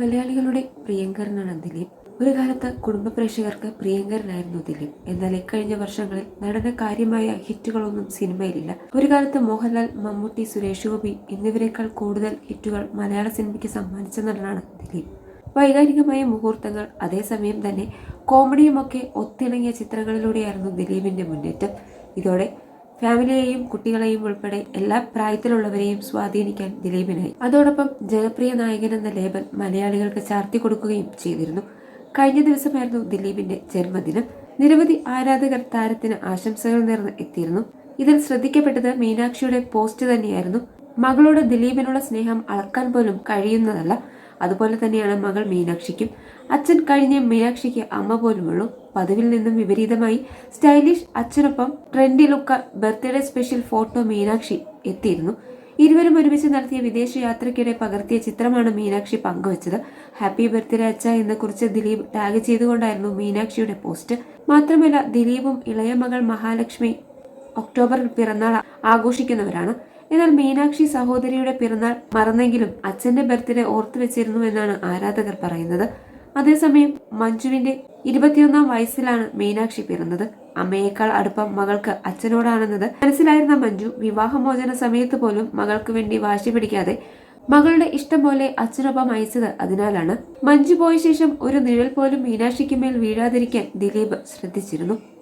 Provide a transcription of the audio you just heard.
മലയാളികളുടെ പ്രിയങ്കരനാണ് ദിലീപ്. ഒരു കാലത്ത് കുടുംബ പ്രേക്ഷകർക്ക് പ്രിയങ്കരനായിരുന്നു ദിലീപ്. എന്നാൽ ഇക്കഴിഞ്ഞ വർഷങ്ങളിൽ നടന്ന കാര്യമായ ഹിറ്റുകളൊന്നും സിനിമയിലില്ല. ഒരു കാലത്ത് മോഹൻലാൽ മമ്മൂട്ടി സുരേഷ് ഗോപി എന്നിവരെക്കാൾ കൂടുതൽ ഹിറ്റുകൾ മലയാള സിനിമയ്ക്ക് സമ്മാനിച്ച നടനാണ് ദിലീപ്. വൈകാരികമായ മുഹൂർത്തങ്ങൾ അതേസമയം തന്നെ കോമഡിയുമൊക്കെ ഒത്തിണങ്ങിയ ചിത്രങ്ങളിലൂടെയായിരുന്നു ദിലീപിന്റെ മുന്നേറ്റം. ഇതോടെ ഫാമിലിയെയും കുട്ടികളെയും ഉൾപ്പെടെ എല്ലാ പ്രായത്തിലുള്ളവരെയും സ്വാധീനിക്കാൻ ദിലീപിനായി. അതോടൊപ്പം ജനപ്രിയ നായകൻ എന്ന ലേബൽ മലയാളികൾക്ക് ചാർത്തി കൊടുക്കുകയും ചെയ്തിരുന്നു. കഴിഞ്ഞ ദിവസമായിരുന്നു ദിലീപിന്റെ ജന്മദിനം. നിരവധി ആരാധകർ താരത്തിന് ആശംസകൾ നേർന്ന് എത്തിയിരുന്നു. ഇതിൽ ശ്രദ്ധിക്കപ്പെട്ടത് മീനാക്ഷിയുടെ പോസ്റ്റ് തന്നെയായിരുന്നു. മകളോട് ദിലീപിനുള്ള സ്നേഹം അളക്കാൻ പോലും കഴിയുന്നതല്ല. അതുപോലെ തന്നെയാണ് മകൾ മീനാക്ഷിക്കും. അച്ഛൻ കഴിഞ്ഞ മീനാക്ഷിക്ക് അമ്മ പോലുമുള്ളൂ. പതിവിൽ നിന്നും വിപരീതമായി stylish അച്ഛനൊപ്പം trendy look birthday special photo Meenakshi എത്തിയിരുന്നു. ഇരുവരും ഒരുമിച്ച് നടത്തിയ വിദേശ യാത്രയ്ക്കിടെ പകർത്തിയ ചിത്രമാണ് മീനാക്ഷി പങ്കുവച്ചത്. ഹാപ്പി ബർത്ത്ഡേ അച്ഛ എന്ന് കുറിച്ച് ദിലീപ് ടാഗ് ചെയ്തുകൊണ്ടായിരുന്നു മീനാക്ഷിയുടെ പോസ്റ്റ് മാത്രമല്ല ദിലീപും ഇളയ മകൾ മഹാലക്ഷ്മി ഒക്ടോബറിൽ പിറന്നാൾ ആഘോഷിക്കുന്നവരാണ്. എന്നാൽ മീനാക്ഷി സഹോദരിയുടെ പിറന്നാൾ മറന്നെങ്കിലും അച്ഛന്റെ ബർത്ത്ഡേ ഓർത്തു വെച്ചിരുന്നു എന്നാണ് ആരാധകർ പറയുന്നത്. അതേസമയം മഞ്ജുവിന്റെ ഇരുപത്തിയൊന്നാം വയസ്സിലാണ് മീനാക്ഷി പിറന്നത്. അമ്മയേക്കാൾ അടുപ്പം മകൾക്ക് അച്ഛനോടാണെന്നത് മനസ്സിലായിരുന്ന മഞ്ജു വിവാഹമോചന സമയത്ത് പോലും മകൾക്ക് വേണ്ടി വാശി പിടിക്കാതെ മകളുടെ ഇഷ്ടം പോലെ അച്ഛനൊപ്പം അയച്ചത് അതിനാലാണ്. മഞ്ജു പോയ ശേഷം ഒരു നിഴൽ പോലും മീനാക്ഷിക്ക് മേൽ വീഴാതിരിക്കാൻ ദിലീപ് ശ്രദ്ധിച്ചിരുന്നു.